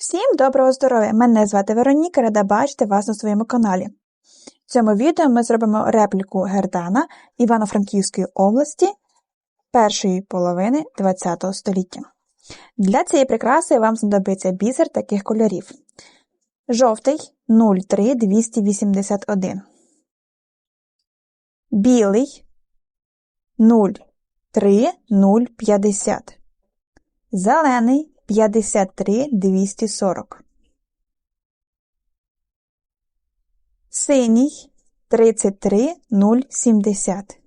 Всім доброго здоров'я! Мене звати Вероніка, рада бачити вас на своєму каналі. В цьому відео ми зробимо репліку Гердана Івано-Франківської області першої половини ХХ століття. Для цієї прикраси вам знадобиться бісер таких кольорів: жовтий 03281, білий 03050, зелений 53 240. Синій 33 070.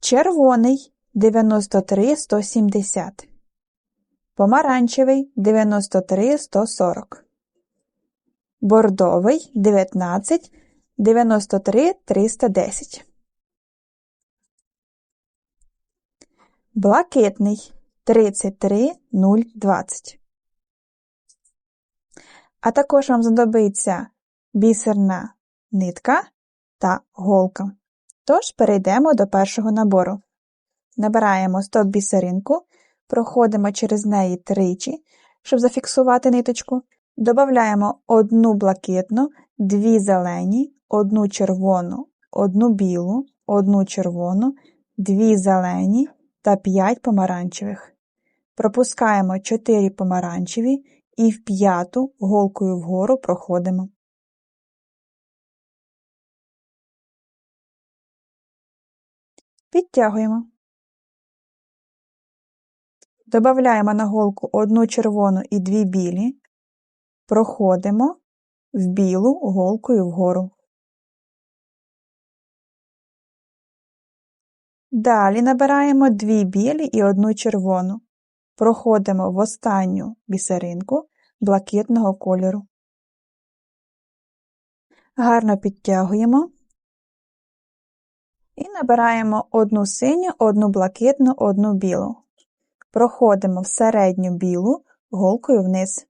Червоний 93 170. Помаранчевий 93 140. Бордовий 19 93 310. Блакитний 33020. А також вам знадобиться бісерна нитка та голка. Тож перейдемо до першого набору. Набираємо стоп бісеринку, проходимо через неї тричі, щоб зафіксувати ниточку. Додаємо одну блакитну, дві зелені, одну червону, одну білу, одну червону, дві зелені та 5 помаранчевих. Пропускаємо 4 помаранчеві і в п'яту голкою вгору проходимо. Підтягуємо. Добавляємо на голку одну червону і дві білі, проходимо в білу голкою вгору. Далі набираємо дві білі і одну червону. Проходимо в останню бісеринку блакитного кольору. Гарно підтягуємо і набираємо одну синю, одну блакитну, одну білу. Проходимо в середню білу голкою вниз.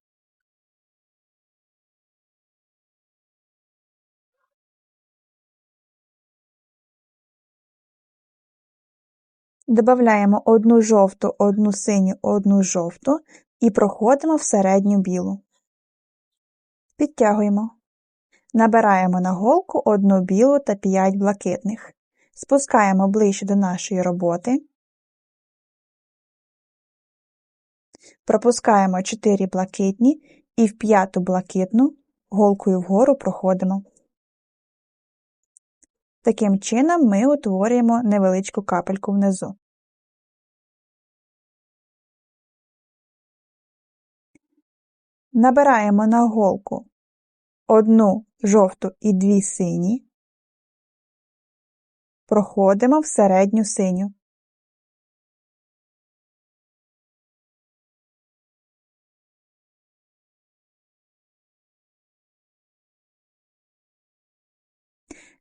Добавляємо одну жовту, одну синю, одну жовту і проходимо в середню білу. Підтягуємо. Набираємо на голку одну білу та 5 блакитних. Спускаємо ближче до нашої роботи. Пропускаємо 4 блакитні і в п'яту блакитну голкою вгору проходимо. Таким чином ми утворюємо невеличку капельку внизу. Набираємо на голку одну жовту і дві сині, проходимо в середню синю.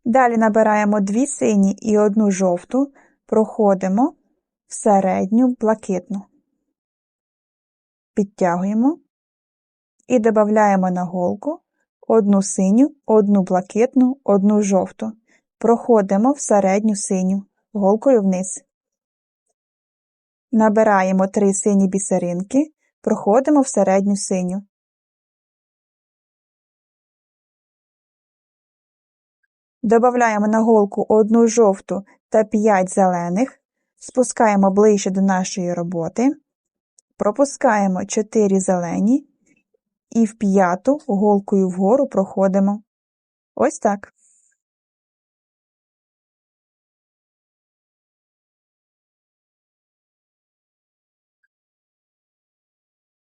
Далі набираємо дві сині і одну жовту, проходимо в середню блакитну, підтягуємо і додаємо на голку одну синю, одну блакитну, одну жовту. Проходимо в середню синю, голкою вниз. Набираємо три сині бісеринки, проходимо в середню синю. Добавляємо на голку одну жовту та 5 зелених, спускаємо ближче до нашої роботи, пропускаємо 4 зелені і в п'яту голкою вгору проходимо. Ось так.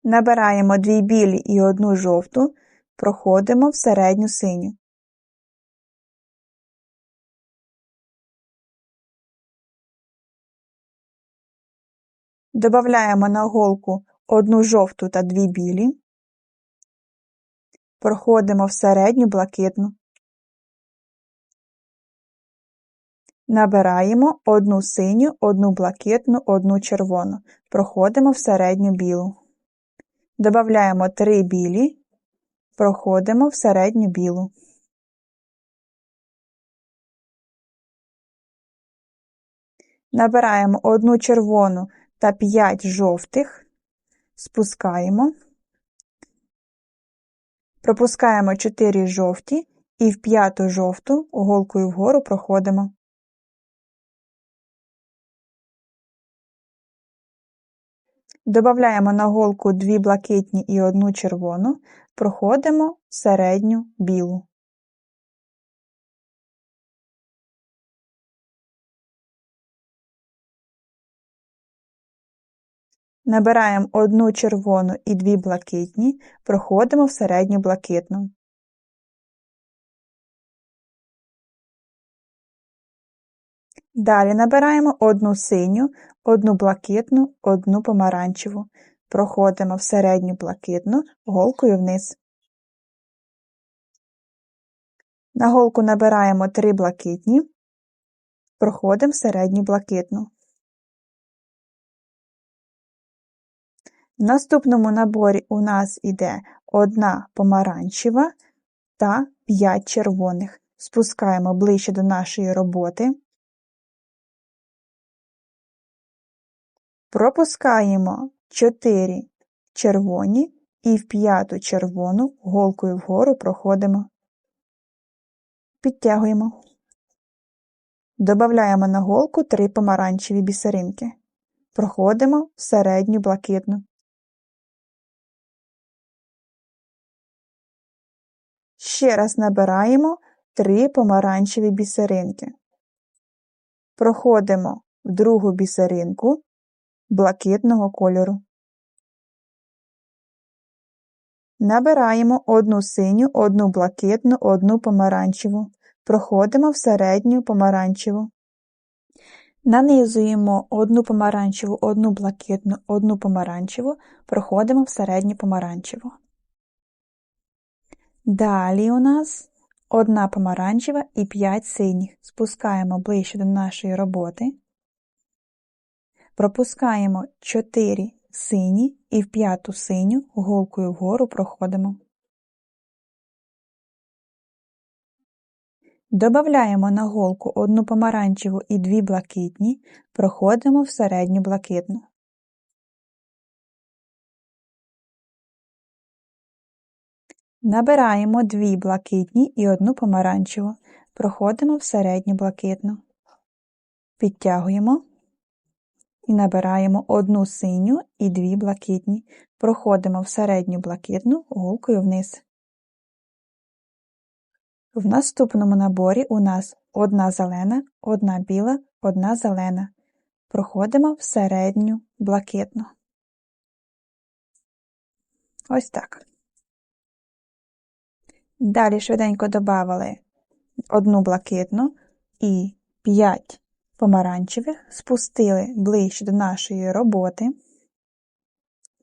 Набираємо дві білі і одну жовту, проходимо в середню синю. Добавляємо на голку одну жовту та дві білі, проходимо в середню блакитну, набираємо одну синю, одну блакитну, одну червону, проходимо в середню білу. Добавляємо три білі, проходимо в середню білу. Набираємо одну червону та 5 жовтих, спускаємо, Пропускаємо 4 жовті і в п'яту жовту голкою вгору проходимо. Добавляємо на голку 2 блакитні і 1 червону, проходимо середню білу. Набираємо одну червону і дві блакитні, проходимо в середню блакитну. Далі набираємо одну синю, одну блакитну, одну помаранчеву. Проходимо в середню блакитну голкою вниз. На голку набираємо три блакитні, проходимо середню блакитну. В наступному наборі у нас іде одна помаранчева та 5 червоних. Спускаємо ближче до нашої роботи. Пропускаємо 4 червоні і в п'яту червону голкою вгору проходимо. Підтягуємо. Добавляємо на голку 3 помаранчеві бісеринки. Проходимо в середню блакитну. Ще раз набираємо 3 помаранчеві бісеринки. Проходимо в другу бісеринку блакитного кольору. Набираємо одну синю, одну блакитну, одну помаранчеву. Проходимо в середню помаранчеву. Нанизуємо одну помаранчеву, одну блакитну, одну помаранчеву, проходимо в середню помаранчеву. Далі у нас одна помаранчева і 5 синіх. Спускаємо ближче до нашої роботи. Пропускаємо 4 сині і в п'яту синю голкою вгору проходимо. Добавляємо на голку одну помаранчеву і дві блакитні, проходимо в середню блакитну. Набираємо дві блакитні і одну помаранчеву, проходимо в середню блакитну. Підтягуємо і набираємо одну синю і дві блакитні, проходимо в середню блакитну голкою вниз. В наступному наборі у нас одна зелена, одна біла, одна зелена. Проходимо в середню блакитну. Ось так. Далі швиденько додали одну блакитну і 5 помаранчевих, спустили ближче до нашої роботи,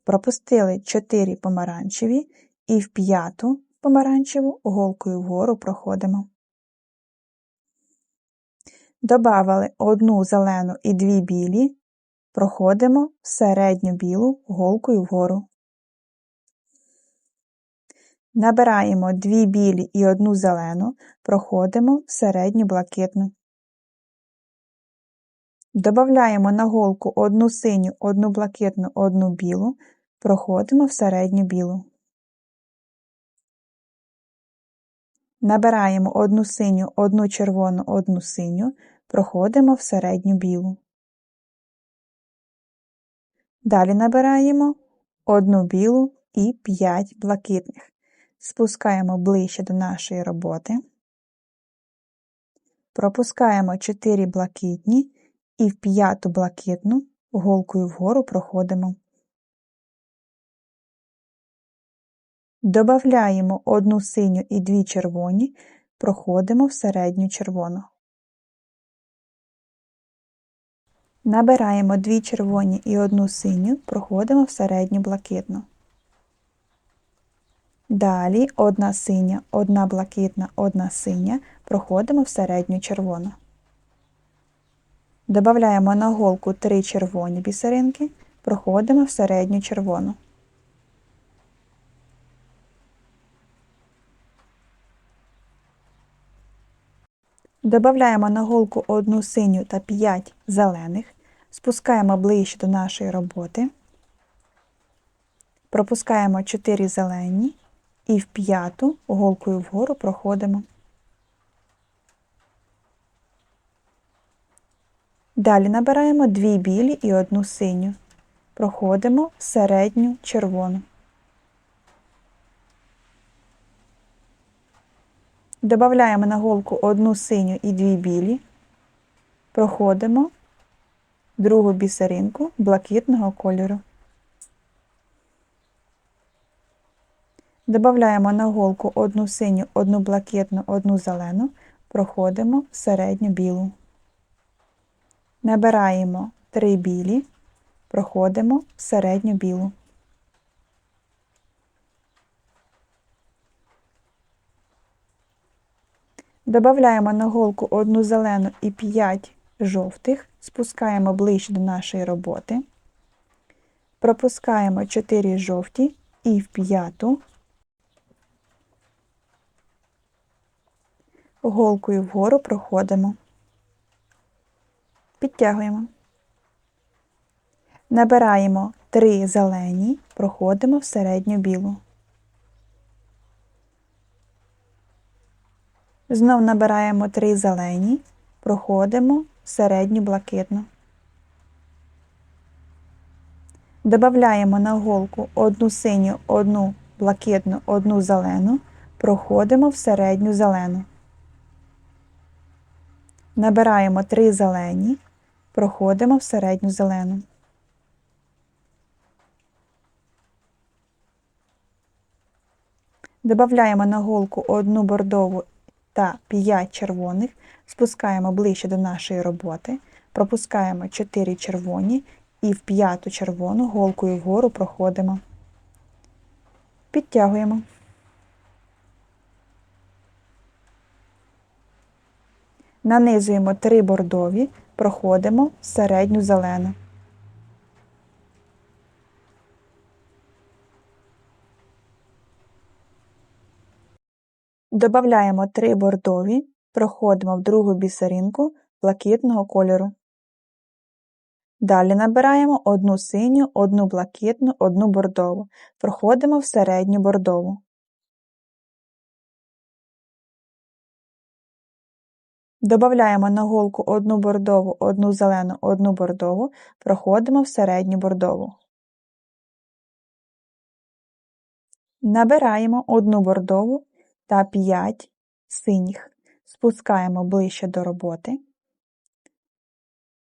пропустили 4 помаранчеві і в п'яту помаранчеву. Голкою вгору проходимо. Добавили одну зелену і дві білі, проходимо середню білу. Голкою вгору. Набираємо дві білі і одну зелену, проходимо в середню блакитну. Добавляємо на голку одну синю, одну блакитну, одну білу, проходимо в середню білу. Набираємо одну синю, одну червону, одну синю, проходимо в середню білу. Далі набираємо одну білу і 5 блакитних. Спускаємо ближче до нашої роботи. Пропускаємо 4 блакитні і в п'яту блакитну голкою вгору проходимо. Добавляємо одну синю і дві червоні, проходимо в середню червону. Набираємо дві червоні і одну синю, проходимо в середню блакитну. Далі одна синя, одна блакитна, одна синя, проходимо в середню червону. Добавляємо на голку 3 червоні бісеринки, проходимо в середню червону. Добавляємо на голку одну синю та 5 зелених, спускаємо ближче до нашої роботи, пропускаємо 4 зелені і в п'яту голкою вгору проходимо. Далі набираємо дві білі і одну синю. Проходимо середню червону. Добавляємо на голку одну синю і дві білі. Проходимо другу бісеринку блакитного кольору. Добавляємо на голку одну синю, одну блакитну, одну зелену, проходимо середню білу. Набираємо три білі, проходимо в середню білу. Добавляємо на голку одну зелену і 5 жовтих, спускаємо ближче до нашої роботи. Пропускаємо 4 жовті і в п'яту. Голкою вгору проходимо. Підтягуємо. Набираємо 3 зелені, проходимо в середню білу. Знов набираємо 3 зелені, проходимо в середню блакитну. Добавляємо на голку одну синю, одну блакитну, одну зелену, проходимо в середню зелену. Набираємо 3 зелені, проходимо в середню зелену. Добавляємо на голку одну бордову та 5 червоних, спускаємо ближче до нашої роботи, пропускаємо 4 червоні і в п'яту червону голкою вгору проходимо. Підтягуємо. Нанизуємо 3 бордові, проходимо середню зелену. Добавляємо 3 бордові, проходимо в другу бісеринку блакитного кольору. Далі набираємо одну синю, одну блакитну, одну бордову. Проходимо в середню бордову. Добавляємо на голку одну бордову, одну зелену, одну бордову, проходимо в середню бордову. Набираємо одну бордову та 5 синіх. Спускаємо ближче до роботи.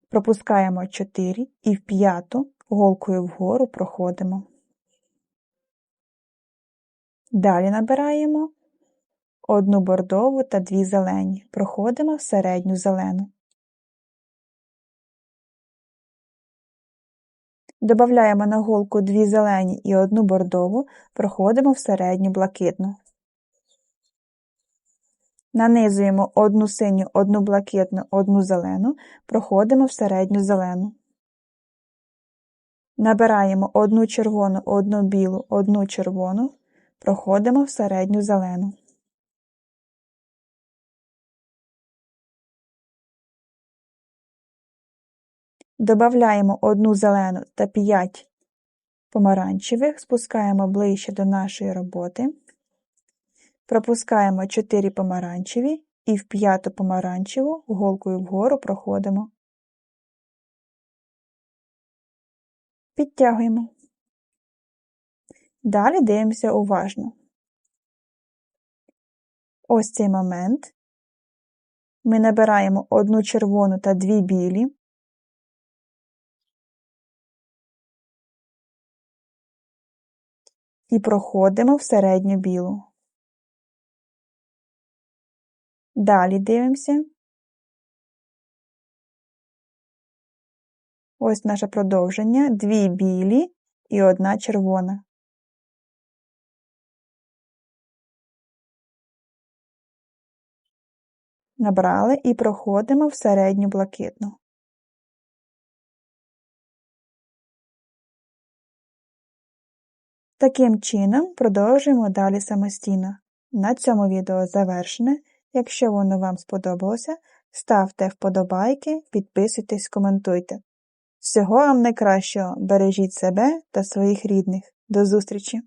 Пропускаємо 4 і в п'яту голкою вгору проходимо. Далі набираємо одну бордову та дві зелені. Проходимо в середню зелену. Добавляємо на голку дві зелені і одну бордову, проходимо в середню блакитну. Нанизуємо одну синю, одну блакитну, одну зелену, проходимо в середню зелену. Набираємо одну червону, одну білу, одну червону, проходимо в середню зелену. Добавляємо одну зелену та 5 помаранчевих, спускаємо ближче до нашої роботи. Пропускаємо 4 помаранчеві і в п'яту помаранчеву голкою вгору проходимо. Підтягуємо. Далі дивимося уважно. Ось цей момент. Ми набираємо одну червону та дві білі. І проходимо в середню білу. Далі дивимося. Ось наше продовження. Дві білі і одна червона. Набрали і проходимо в середню блакитну. Таким чином продовжуємо далі самостійно. На цьому відео завершене. Якщо воно вам сподобалося, ставте вподобайки, підписуйтесь, коментуйте. Всього вам найкращого, бережіть себе та своїх рідних. До зустрічі!